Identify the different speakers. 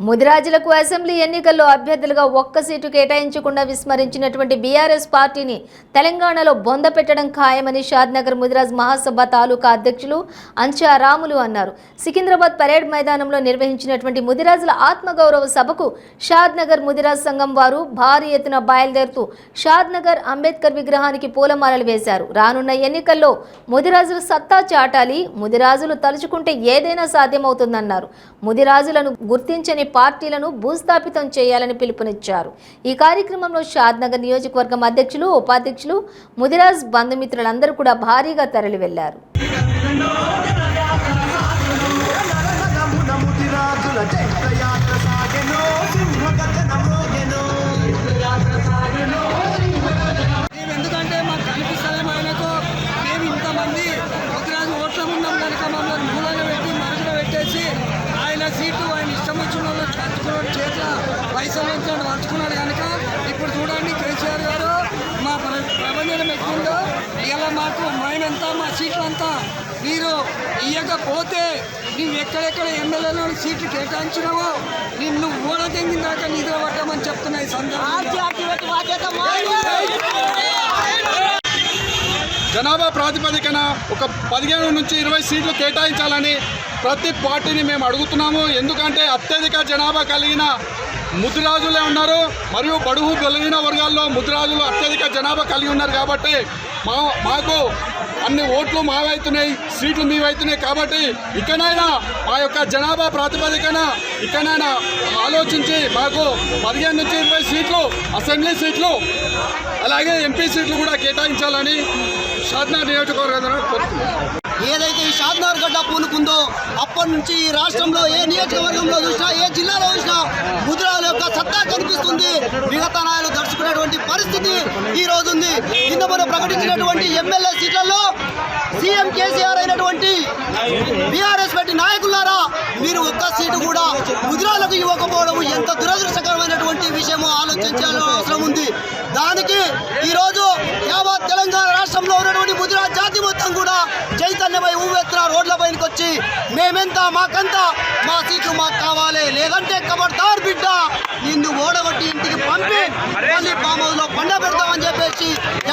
Speaker 1: ముదిరాజులకు assembly ఎన్నికల్లో అభ్యర్థులుగా ఒక్క సీటు కేటాయించకుండా విస్మరించినటువంటి బీఆర్ఎస్ పార్టీని తెలంగాణలో బొంద పెట్టడం ఖాయమని షాద్నగర్ ముదిరాజ్ మహాసభ తాలూకా అధ్యక్షులు అంచా రాములు అన్నారు. సికింద్రాబాద్ పరేడ్ మైదానంలో నిర్వహించినటువంటి ముదిరాజుల ఆత్మగౌరవ సభకు షాద్నగర్ ముదిరాజ్ సంఘం వారు భారీ ఎత్తున బయలుదేరుతూ షాద్నగర్ అంబేద్కర్ విగ్రహానికి పూలమాలలు వేశారు. రానున్న ఎన్నికల్లో ముదిరాజులు సత్తా చాటాలి ముదిరాజులు తలుచుకుంటే ఏదైనా సాధ్యమవుతుందన్నారు. ముదిరాజులను గుర్తించని పార్టీలను భూస్థాపితం చేయాలని పిలుపునిచ్చారు. ఈ కార్యక్రమంలో షాద్నగర్ నియోజకవర్గం అధ్యక్షులు ఉపాధ్యక్షులు ముదిరాజ్ బంధుమిత్రులందరూ కూడా భారీగా తరలి
Speaker 2: వెళ్ళారు ఎందుకంటే మాకు కనిపిస్తలేము ఆయనకు మేము ఇంతమంది ఒకరాజు ఓట్ల ఉన్నాం కనుక మమ్మల్ని వచ్చాడు పంచుకున్నాడు కనుక ఇప్పుడు చూడండి కేసీఆర్ గారు మా ప్ర- ప్రపంచం ఎట్లుందో. ఇలా మాకు మేమెంత మా సీట్లు అంతా మీరు ఇవ్వకపోతే నువ్వు ఎక్కడెక్కడ ఎమ్మెల్యేలో సీట్లు కేటాయించినావో నిన్ను ఓడదెంగిన దాకా నిద్ర పట్టమని చెప్తున్నాయి
Speaker 3: జనాభా ప్రాతిపదికన ఒక పదిహేను నుంచి ఇరవై సీట్లు కేటాయించాలని ప్రతి పార్టీని మేము అడుగుతున్నాము. ఎందుకంటే అత్యధిక జనాభా కలిగిన ముద్రాజులే ఉన్నారు. మరియు బడుగు బలహీన వర్గాల్లో ముద్రాజులు అత్యధిక జనాభా కలిగి ఉన్నారు కాబట్టి మా మాకు అన్ని ఓట్లు మావైతున్నాయి సీట్లు మీవైతున్నాయి కాబట్టి ఇకనైనా మా యొక్క జనాభా ప్రాతిపదికన ఇకనైనా ఆలోచించి మాకు పదిహేను నుంచి ఇరవై సీట్లు అసెంబ్లీ సీట్లు అలాగే ఎంపీ సీట్లు కూడా కేటాయించాలని షాద్నా నియోజకవర్గం కోరుతున్నాను
Speaker 4: ఏదైతే ఈ షాద్నార్ గడ్డ పూనుకుందో అప్పటి నుంచి ఈ రాష్ట్రంలో ఏ నియోజకవర్గంలో చూసినా ఏ జిల్లాలో ఈ ఉంది కింద మనం ప్రకటించినటువంటి ఎమ్మెల్యే సీట్లలో సీఎం కేసీఆర్ అయినటువంటి బీఆర్ఎస్ పెట్టి నాయకులారా మీరు ఒక్క సీటు కూడా ముద్రాలకు ఇవ్వకపోవడం ఎంత దురదృష్టకరమైనటువంటి విషయమో ఆలోచించాల్సిన అవసరం ఉంది. దానికి ఈరోజు యావత్ తెలంగాణ రాష్ట్రంలో ఉన్నటువంటి ముద్రా జాతి మొత్తం కూడా చైతన్యమై ఊవెత్తున రోడ్ల పైనకి వచ్చి మేమెంత మాకంత మా సీట్లు మాకు కావాలి. లేదంటే కబడ్దార్ బిడ్డ. నిన్ను ఓడగొట్టి ఇంటికి పంపి మళ్ళీ ఫామ్ పండ చెప్పేసి యావత్